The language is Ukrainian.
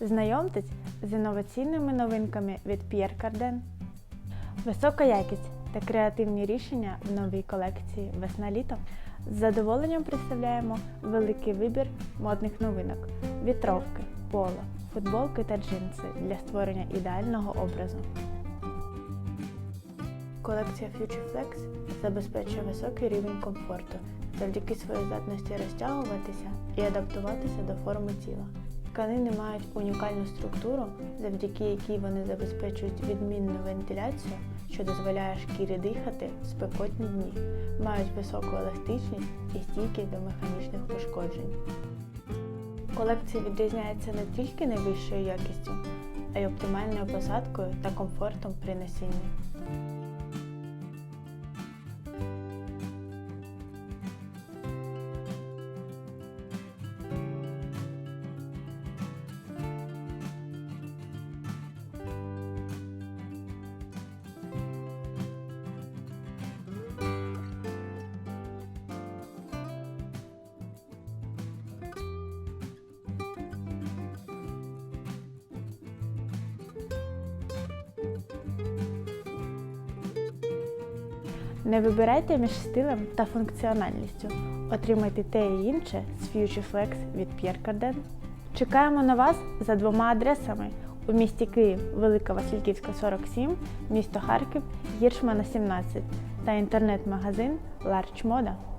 Знайомтесь з інноваційними новинками від Pierre Cardin. Висока якість та креативні рішення в новій колекції Весна-літо. З задоволенням представляємо великий вибір модних новинок: вітровки, поло, футболки та джинси для створення ідеального образу. Колекція Future Flex забезпечує високий рівень комфорту завдяки своїй здатності розтягуватися і адаптуватися до форми тіла. Тканини мають унікальну структуру, завдяки якій вони забезпечують відмінну вентиляцію, що дозволяє шкірі дихати в спекотні дні, мають високу еластичність і стійкість до механічних пошкоджень. Колекція відрізняється не тільки найвищою якістю, а й оптимальною посадкою та комфортом при носінні. Не вибирайте між стилем та функціональністю. Отримайте те і інше з Future Flex від Pierre Cardin. Чекаємо на вас за двома адресами у місті Київ, Велика Васильківська, 47, місто Харків, Гіршмана 17 та інтернет-магазин Larch.